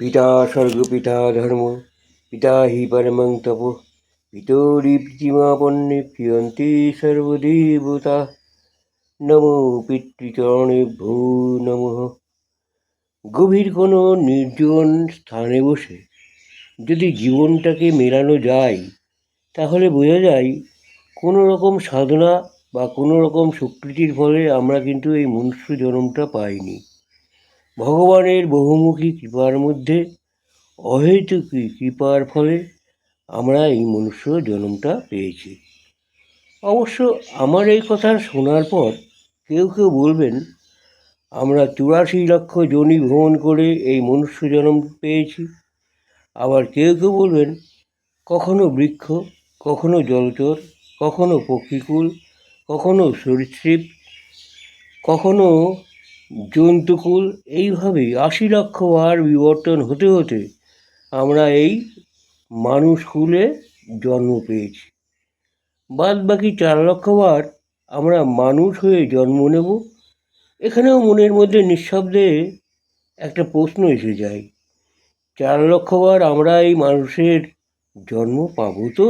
পিতা স্বর্গ পিতা ধর্ম পিতা হি পরমং তপ পিতরি প্রতিমাপন্নে প্রিয়ন্তি সর্বদেবতা। নমো পিতৃচরণেভ্যো নমঃ। গভীর কোনো নির্জন স্থানে বসে যদি জীবনটাকে মেলানো যায়, তাহলে বোঝা যায় কোনো রকম সাধনা বা কোনো রকম স্বীকৃতির ফলে আমরা কিন্তু এই মনুষ্য জন্মটা পাইনি। ভগবানের বহুমুখী কৃপার মধ্যে অহেতুকী কৃপার ফলে আমরা এই মনুষ্য জন্মটা পেয়েছি। অবশ্য আমার এই কথা শোনার পর কেউ কেউ বলবেন, আমরা চুরাশি লক্ষ জনি ভ্রমণ করে এই মনুষ্য জন্ম পেয়েছি। আবার কেউ কেউ বলবেন, কখনো বৃক্ষ, কখনো জলচর, কখনো পক্ষীকুল, কখনো সরীসৃপ, কখনো জন্তুকুল এইভাবেই আশি লক্ষ বার বিবর্তন হতে হতে আমরা এই মানুষ কুলে জন্ম পেয়েছি। বাদ বাকি চার লক্ষ বার আমরা মানুষ হয়ে জন্ম নেব। এখানেও মনের মধ্যে নিঃশব্দে একটা প্রশ্ন এসে যায়, চার লক্ষ বার আমরা এই মানুষের জন্ম পাবো তো?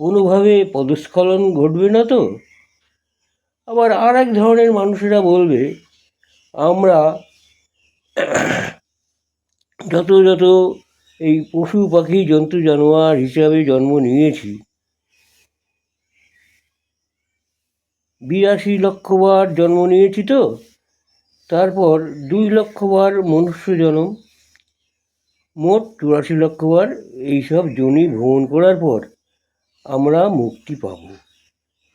কোনোভাবে পদস্খলন ঘটবে না তো? আবার আর এক ধরনের মানুষেরা বলবে, আমরা যত যত এই পশু, পাখি, জন্তু, জানোয়ার হিসাবে জন্ম নিয়েছি, বিরাশি লক্ষবার জন্ম নিয়েছি তো, তারপর দুই লক্ষবার মনুষ্য জন্ম, মোট চুরাশি লক্ষবার এইসব জনি ভ্রমণ করার পর আমরা মুক্তি পাব।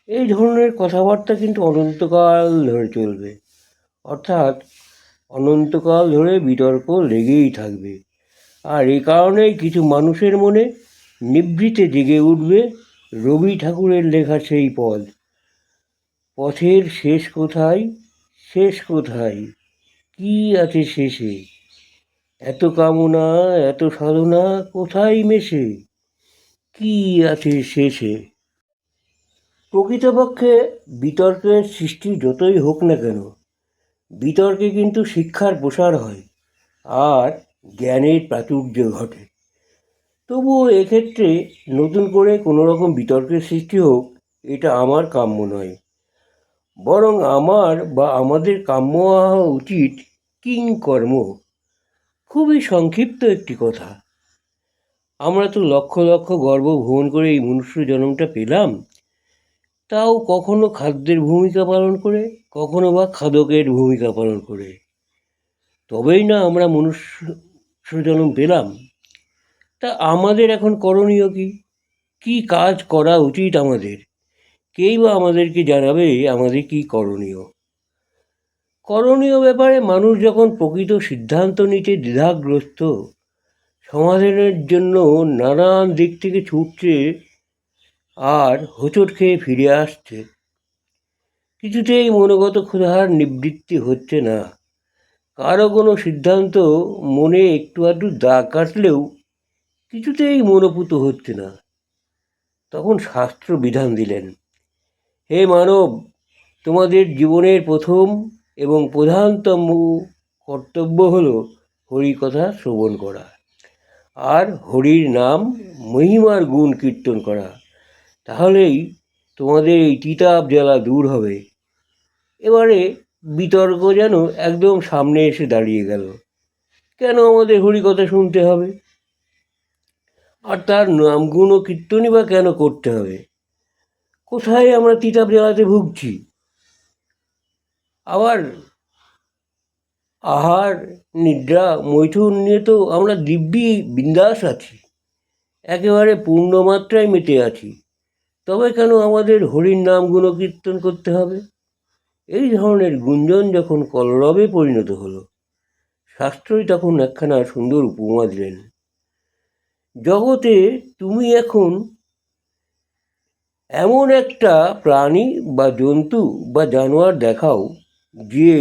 এই ধরনের কথাবার্তা কিন্তু অনন্তকাল ধরে চলবে। অর্থাৎ অনন্তকাল ধরে বিতর্ক লেগেই থাকবে। আর এই কারণেই কিছু মানুষের মনে নিভৃতে জেগে উঠবে রবি ঠাকুরের লেখা সেই পদ। পথের শেষ কোথায়? শেষ কোথায়? কি আছে শেষে? এত কামনা, এত সাধনা কোথায় মেশে? কি আছে শেষে? প্রকৃতপক্ষে বিতর্কের সৃষ্টি যতই হোক না কেন, বিতর্কে কিন্তু শিক্ষার প্রসার হয় আর জ্ঞানের প্রাচুর্য ঘটে। তবুও এক্ষেত্রে নতুন করে কোনো রকম বিতর্কের সৃষ্টি হোক, এটা আমার কাম্য নয়। বরং আমার বা আমাদের কাম্য হওয়া উচিত কিং কর্ম। খুবই সংক্ষিপ্ত একটি কথা। আমরা তো লক্ষ লক্ষ গর্ব ভ্রমণ করে এই মনুষ্য জন্মটা পেলাম। তাও কখনো খাদ্যের ভূমিকা পালন করে, কখনো বা খাদকের ভূমিকা পালন করে। তবেই না আমরা মনুষ্য জন্ম পেলাম। তা আমাদের এখন করণীয় কি? কী কাজ করা উচিত আমাদের? কেই বা আমাদেরকে জানাবে আমাদের কি করণীয়? করণীয় ব্যাপারে মানুষ যখন প্রকৃত সিদ্ধান্ত নিতে দ্বিধাগ্রস্ত, সমাধানের জন্য নানান দিক থেকে ছুটছে আর হোঁচট খেয়ে ফিরে আসছে। কিছুতেই মনোগত ক্ষুধার নিবৃত্তি হচ্ছে না। কারও কোনো সিদ্ধান্ত মনে একটু আধটু দাগ কাটলেও কিছুতেই মনোপুত হচ্ছে না। তখন শাস্ত্র বিধান দিলেন, হে মানব, তোমাদের জীবনের প্রথম এবং প্রধানতম কর্তব্য হল হরিকথা শ্রবণ করা, আর হরির নাম মহিমার গুণ কীর্তন করা। তাহলেই তোমাদের এই তিতাব জ্বালা দূর হবে। এবারে বিতর্ক যেন একদম সামনে এসে দাঁড়িয়ে গেল। কেন আমাদের হরিকথা শুনতে হবে? আর তার নামগুণ ও কীর্তনই বা কেন করতে হবে? কোথায় আমরা তিতাব জ্বালাতে ভুগছি? আবার আহার, নিদ্রা, মৈথুন নিয়ে তো আমরা দিব্যি বিন্দাস আছি। একেবারে পূর্ণমাত্রায় মেতে আছি। তবে কেন আমাদের হরির নাম গুণকীর্তন করতে হবে? এই ধরনের গুঞ্জন যখন কলরবে পরিণত হলো, শাস্ত্রই তখন একখানা সুন্দর উপমা দিলেন। জগতে তুমি এখন এমন একটা প্রাণী বা জন্তু বা জানোয়ার দেখাও যে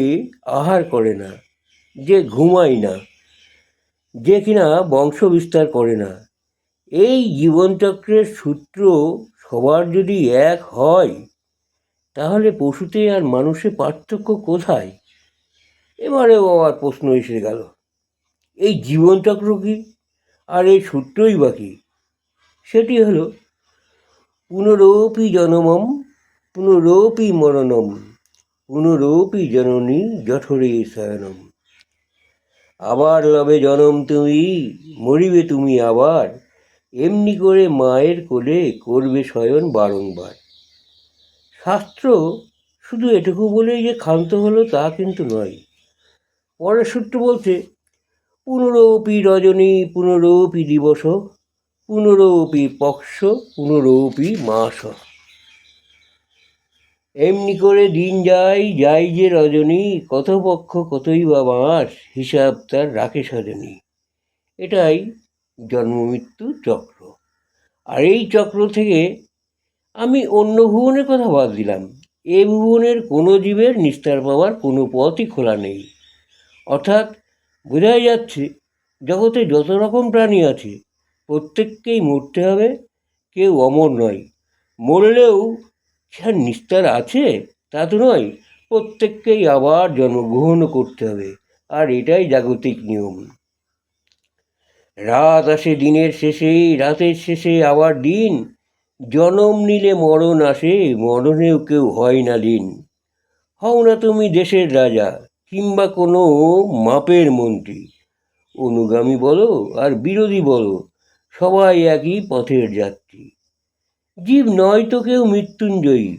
আহার করে না, যে ঘুমায় না, যে কিনা বংশ বিস্তার করে না। এই জীবনচক্রের সূত্র সবার যদি এক হয়, তাহলে পশুতে আর মানুষে পার্থক্য কোথায়? এবারেও আবার প্রশ্ন এসে গেল। এই জীবনচক্র কী? আর এই সূত্রই বাকি সেটি হলো, পুনরপি জনমম, পুনরপি মরণম পুনরপি জননী জঠরে শয়নম। আবার লবে জনম তুমি, মরিবে তুমি আবার এমনি করে মায়ের কোলে করবে শয়ন বারংবার। শাস্ত্র শুধু এটুকু বলেই যে ক্ষান্ত হলো তা কিন্তু নয়। পরের সূত্র বলছে, পুনরপি রজনী, পুনরপি দিবস, পুনরপি পক্ষ, পুনরপি মাস। এমনি করে দিন যায় যাই যে রজনী কত পক্ষ কতই বা মাস, হিসাব তার রাখে সজনী। এটাই জন্মমৃত্যু চক্র। আর এই চক্র থেকে আমি অন্য ভুবনের কথা বাদ দিলাম। এ ভুবনের কোনো জীবের নিস্তার পাওয়ার কোনো পথই খোলা নেই। অর্থাৎ বোঝাই যাচ্ছে, জগতে যত রকম প্রাণী আছে, প্রত্যেককেই মরতে হবে, কেউ অমর নয়। মরলেও যার নিস্তার আছে, তা তো নয়, প্রত্যেককেই আবার জন্মগ্রহণ করতে হবে। আর এটাই জাগতিক নিয়ম। রাত আসে দিনের শেষে, রাতের শেষে আবার দিন। জনম নিলে মরণ আসে, মরণেও কেউ হয় না দিন। হও না তুমি দেশের রাজা, কিংবা কোনো মাপের মন্ত্রী। অনুগামী বলো আর বিরোধী বলো, সবাই একই পথের যাত্রী। জীব নয় তো কেউ মৃত্যুঞ্জয়ী,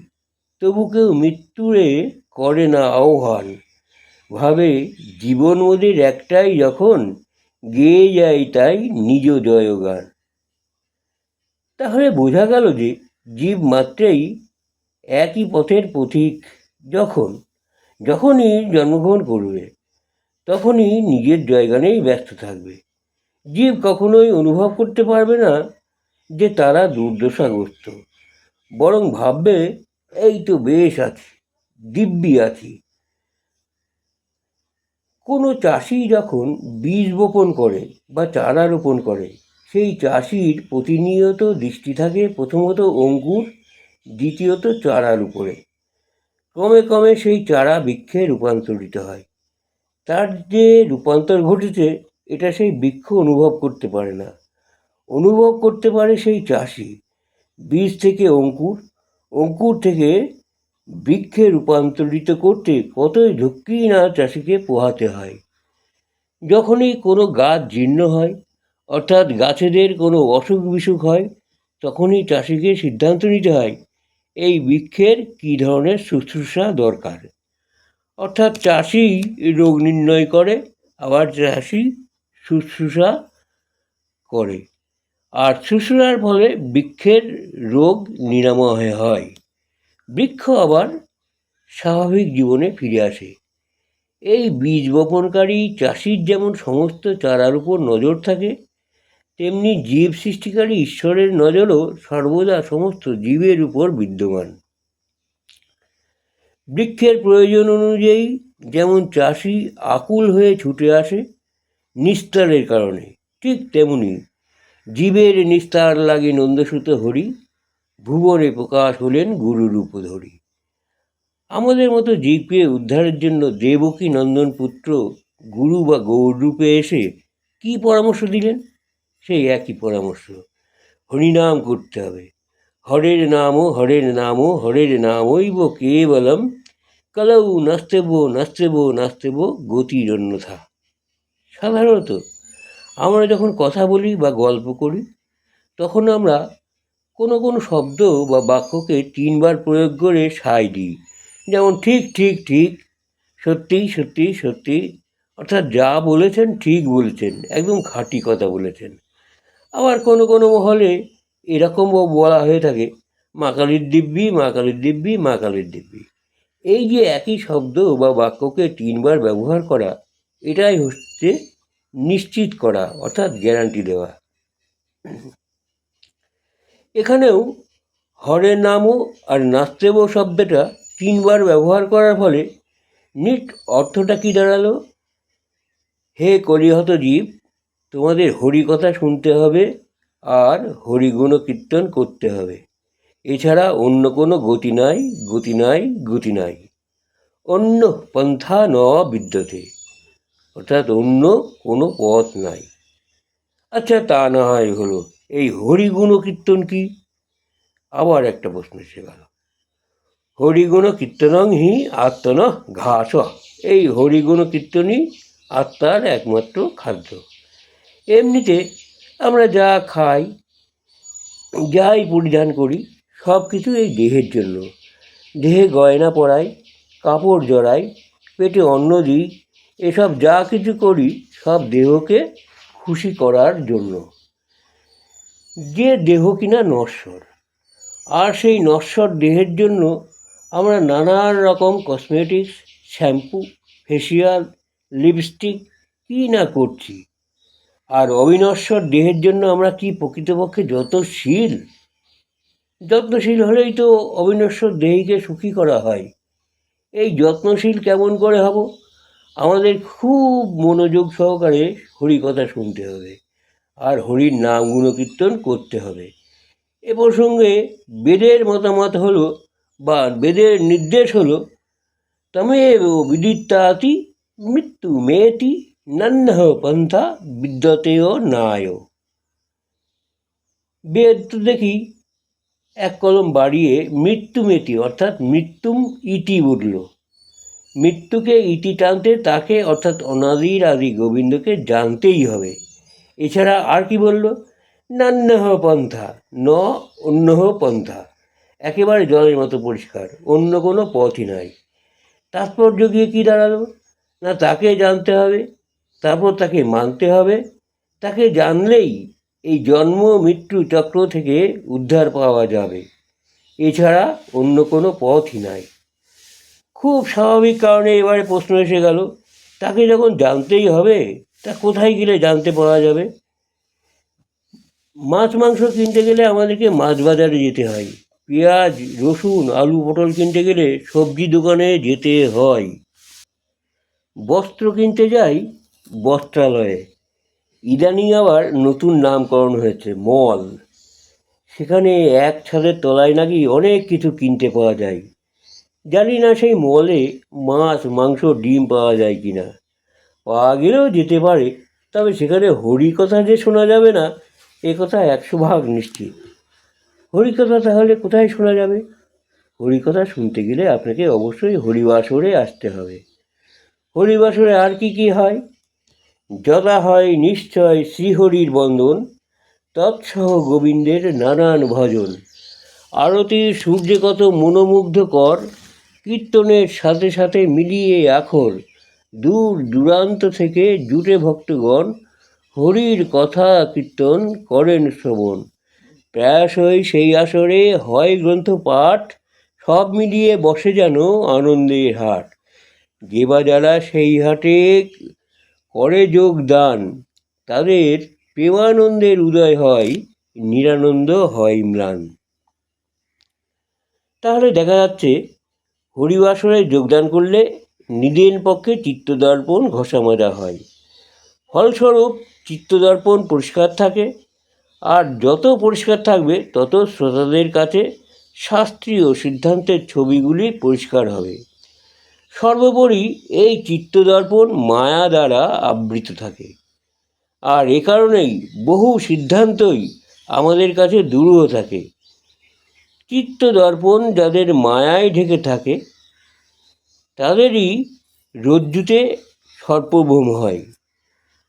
তবু কেউ মৃত্যুরে করে না আহ্বান। ভাবে জীবন ওদের একটাই যখন গেয়ে যায় তাই নিজ জয়গান। তাহলে বোঝা গেল যে জীব মাত্রেই একই পথের পথিক যখন, যখনই জন্মগ্রহণ করবে, তখনই নিজের জয়গানেই ব্যস্ত থাকবে। জীব কখনোই অনুভব করতে পারবে না যে তারা দুর্দশাগ্রস্ত, বরং ভাববে এই তো বেশ আছি, দিব্যি আছি। কোনো চাষি যখন বীজ বপন করে বা চারা রোপণ করে, সেই চাষির প্রতিনিয়ত দৃষ্টি থাকে প্রথমত অঙ্কুর, দ্বিতীয়ত চারার উপরে। ক্রমে ক্রমে সেই চারা বৃক্ষে রূপান্তরিত হয়। তার যে রূপান্তর ঘটেছে, এটা সেই বৃক্ষ অনুভব করতে পারে না। অনুভব করতে পারে সেই চাষি। বীজ থেকে অঙ্কুর অঙ্কুর থেকে বৃক্ষে রূপান্তরিত করতে কতই ঝক্কি না চাষিকে পোহাতে হয়। যখনই কোনো গাছ জীর্ণ হয়, অর্থাৎ গাছেদের কোনো অসুখ বিসুখ হয়, তখনই চাষিকে সিদ্ধান্ত নিতে হয়, এই বৃক্ষের কী ধরনের শুশ্রূষা দরকার? অর্থাৎ চাষি রোগ নির্ণয় করে, আবার চাষি শুশ্রূষা করে। আর শুশ্রূষার ফলে বৃক্ষের রোগ নিরাময় হয়। বৃক্ষ আবার স্বাভাবিক জীবনে ফিরে আসে। এই বীজ বপনকারী চাষির যেমন সমস্ত চারার উপর নজর থাকে, তেমনি জীব সৃষ্টিকারী ঈশ্বরের নজরও সর্বদা সমস্ত জীবের উপর বিদ্যমান। বৃক্ষের প্রয়োজন অনুযায়ী যেমন চাষি আকুল হয়ে ছুটে আসে নিস্তারের কারণে, ঠিক তেমনি জীবের নিস্তার লাগে নন্দসূত হরি ভুবনে প্রকাশ হলেন গুরুরূপ ধরি আমাদের মতো জীবকে উদ্ধারের জন্য দেবকী নন্দন পুত্র গুরু বা গৌররূপে এসে কি পরামর্শ দিলেন? সেই একই পরামর্শ। হরিনাম করতে হবে। হরের নামও হরের নামও হরের নামইব কেবলম কলৌ নাস্তেব নাস্তেব নাস্তেব গতির অন্যথা সাধারণত আমরা যখন কথা বলি বা গল্প করি, তখন আমরা কোনো কোনো শব্দ বা বাক্যকে তিনবার প্রয়োগ করে সায় দিই। যেমন ঠিক ঠিক ঠিক, সত্যি সত্যি সত্যি, অর্থাৎ যা বলেছেন ঠিক বলেছেন, একদম খাঁটি কথা বলেছেন। আবার কোনো কোনো মহলে এরকমও বলা হয়ে থাকে, মা কালীর দিব্যি, মা কালীর দিব্যি, মা কালীর দিব্যি। এই যে একই শব্দ বা বাক্যকে তিনবার ব্যবহার করা, এটাই হচ্ছে নিশ্চিত করা, অর্থাৎ গ্যারান্টি দেওয়া। এখানেও হরের নামও আর নাস্তেব শব্দটা তিনবার ব্যবহার করার ফলে নিট অর্থটা কী দাঁড়াল? হে কলিহত জীব, তোমাদের হরি কথা শুনতে হবে আর হরিগুণ কীর্তন করতে হবে। এছাড়া অন্য কোনো গতি নাই গতি নাই গতি নাই। অন্য পন্থা ন বিদ্যতে, অর্থাৎ অন্য কোনো পথ নাই। আচ্ছা তা না হয় হলো। এই হরিগুণ কীর্তন কি? আবার একটা প্রশ্ন এসে গেল। হরিগুণ কীর্তনং হি আত্মন ঘাস। এই হরিগুণ কীর্তনই আত্মার একমাত্র খাদ্য। এমনিতে আমরা যা খাই, যাই পরিধান করি সব কিছু এই দেহের জন্য। দেহে গয়না পরাই, কাপড় জড়াই, পেটে অন্ন দিই, এসব যা কিছু করি, সব দেহকে খুশি করার জন্য। যে দেহ কিনা নশ্বর। আর সেই নশ্বর দেহের জন্য আমরা নানান রকম কসমেটিক্স শ্যাম্পু ফেসিয়াল লিপস্টিক কী না করছি? আর অবিনশ্বর দেহের জন্য আমরা কি প্রকৃতপক্ষে যত্নশীল? যত্নশীল হলেই তো অবিনশ্বর দেহীকে সুখী করা হয়। এই যত্নশীল কেমন করে হব? আমাদের খুব মনোযোগ সহকারে হরিকথা শুনতে হবে। আর হরির নাম গুণকীর্তন করতে হবে। এ প্রসঙ্গে বেদের মতামত হলো বা বেদের নির্দেশ হলো, তমেব বিদিত্তাতি মৃত্যু মেয়েটি নন্ন পন্থা বিদ্যতেও নায়। বেদ তো দেখি এক কলম বাড়িয়ে মৃত্যু মেটি অর্থাৎ মৃত্যুম ইতি উঠল মৃত্যুকে ইতি টানতে তাকে, অর্থাৎ অনাদির আদি গোবিন্দকে, জানতেই হবে। এছাড়া আর কি বলল? নান্যহ পন্থা, ন অন্যহ পন্থা। একেবারে জলের মতো পরিষ্কার, অন্য কোনো পথই নাই। তাৎপর্য গিয়ে কী দাঁড়াল? না তাকে জানতে হবে, তারপর তাকে মানতে হবে। তাকে জানলেই এই জন্ম মৃত্যু চক্র থেকে উদ্ধার পাওয়া যাবে। এছাড়া অন্য কোনো পথই নাই। খুব স্বাভাবিক কারণে এবারে প্রশ্ন এসে গেল, তাকে যখন জানতেই হবে তা কোথায় গেলে জানতে পাওয়া যাবে? মাছ, মাংস কিনতে গেলে আমাদেরকে মাছ বাজারে যেতে হয়। পেঁয়াজ, রসুন, আলু, পটল কিনতে গেলে সবজি দোকানে যেতে হয়। বস্ত্র কিনতে যাই বস্ত্রালয়ে। ইদানিং আবার নতুন নামকরণ হয়েছে, মল। সেখানে এক ছাদের তলায় নাকি অনেক কিছু কিনতে পাওয়া যায়। জানি না সেই মলে মাছ, মাংস, ডিম পাওয়া যায় কি না পাওয়া গেলেও যেতে পারে, তবে সেখানে হরিকথা যে শোনা যাবে না, এ কথা একশো ভাগ নিশ্চিত। হরিকথা তাহলে কোথায় শোনা যাবে? হরিকথা শুনতে গেলে আপনাকে অবশ্যই হরিবাসরে আসতে হবে। হরিবাসরে আর কি কি হয়? যথা হয় নিশ্চয় শ্রীহরির বন্দন, তৎসহ গোবিন্দের নানান ভজন। আরতি সূর্য কত মনোমুগ্ধকর, কীর্তনের সাথে সাথে মিলিয়ে আখর। দূর দূরান্ত থেকে জুটে ভক্তগণ হরির কথা কীর্তন করেন শ্রবণ। প্রায়শই সেই আসরে হয় গ্রন্থ পাঠ সব মিলিয়ে বসে যেন আনন্দের হাট। যে বা যারা সেই হাটে করে যোগদান, তাদের প্রেমানন্দের উদয় হয়, নিরানন্দ হয় ম্লান। তাহলে দেখা যাচ্ছে, হরিবাসরে যোগদান করলে নিদেন পক্ষে চিত্তদর্পণ ঘষা মাজা হয়। ফলস্বরূপ, চিত্তদর্পণ পরিষ্কার থাকে আর যত পরিষ্কার থাকবে, তত শ্রোতাদের কাছে শাস্ত্রীয় সিদ্ধান্তের ছবিগুলি পরিষ্কার হবে। সর্বোপরি এই চিত্তদর্পণ মায়া দ্বারা আবৃত থাকে আর এ কারণেই বহু সিদ্ধান্তই আমাদের কাছে দূরহ থাকে। চিত্তদর্পণ যাদের মায়ায় ঢেকে থাকে তাদেরই রজ্জুতে সর্পভূম হয়।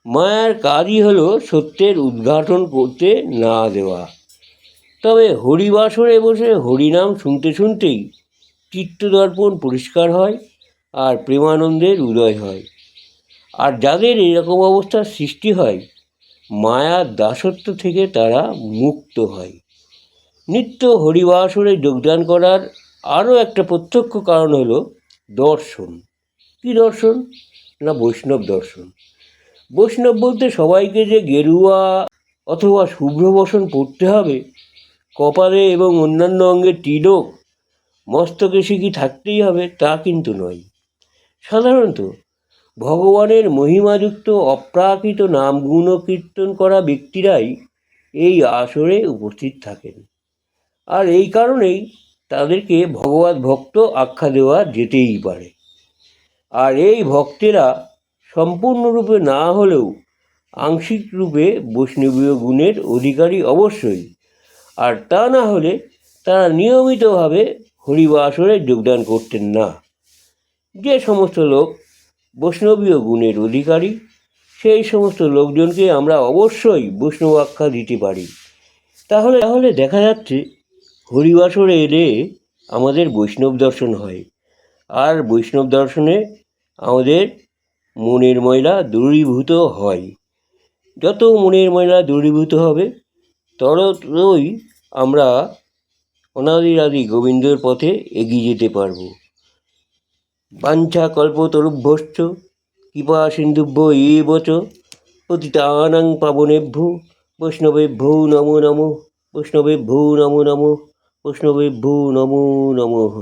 মায়ার কাজই হলো সত্যের উদ্ঘাটন করতে না দেওয়া। তবে হরিবাসরে বসে হরিনাম শুনতে শুনতেই চিত্তদর্পণ পরিষ্কার হয় আর প্রেমানন্দের উদয় হয়। আর যাদের এরকম অবস্থার সৃষ্টি হয়, মায়ার দাসত্ব থেকে তারা মুক্ত হয়। নিত্য হরিবাসরে যোগদান করার আরও একটা প্রত্যক্ষ কারণ হলো দর্শন। কী দর্শন? না বৈষ্ণব দর্শন। বৈষ্ণব বলতে সবাইকে যে গেরুয়া অথবা শুভ্র বসন পড়তে হবে, কপালে এবং অন্যান্য অঙ্গে তিলক মস্তকে কি থাকতেই হবে তা কিন্তু নয়। সাধারণত ভগবানের মহিমাযুক্ত অপ্রাকৃত নাম গুণ কীর্তন করা ব্যক্তিরাই এই আসরে উপস্থিত থাকেন। আর এই কারণেই তাদেরকে ভগবত ভক্ত আখ্যা দেওয়া যেতেই পারে। আর এই ভক্তেরা সম্পূর্ণরূপে না হলেও আংশিক রূপে বৈষ্ণবীয় গুণের অধিকারী অবশ্যই। আর তা না হলে তারা নিয়মিতভাবে হরিবাসরে যোগদান করতেন না। যে সমস্ত লোক বৈষ্ণবীয় গুণের অধিকারী, সেই সমস্ত লোকজনকে আমরা অবশ্যই বৈষ্ণব আখ্যা দিতে পারি। তাহলে তাহলে দেখা যাচ্ছে হরিবাসরে এলে আমাদের বৈষ্ণব দর্শন হয়। আর বৈষ্ণব দর্শনে আমাদের মনের ময়লা দূরীভূত হয়। যত মনের ময়লা দূরীভূত হবে, ততই আমরা অনাদিরাদি গোবিন্দর পথে এগিয়ে যেতে পারব। বাঞ্ছা কল্পতরুভ্যশ্চ কৃপা সিন্ধুভ্য এ বচ পতিতানাং পাবনেভ্যো, বৈষ্ণবেভ্যো নমো নমো, বৈষ্ণবেভ্যো নমো নমো। বৈষ্ণবেভ্যো নমো নমঃ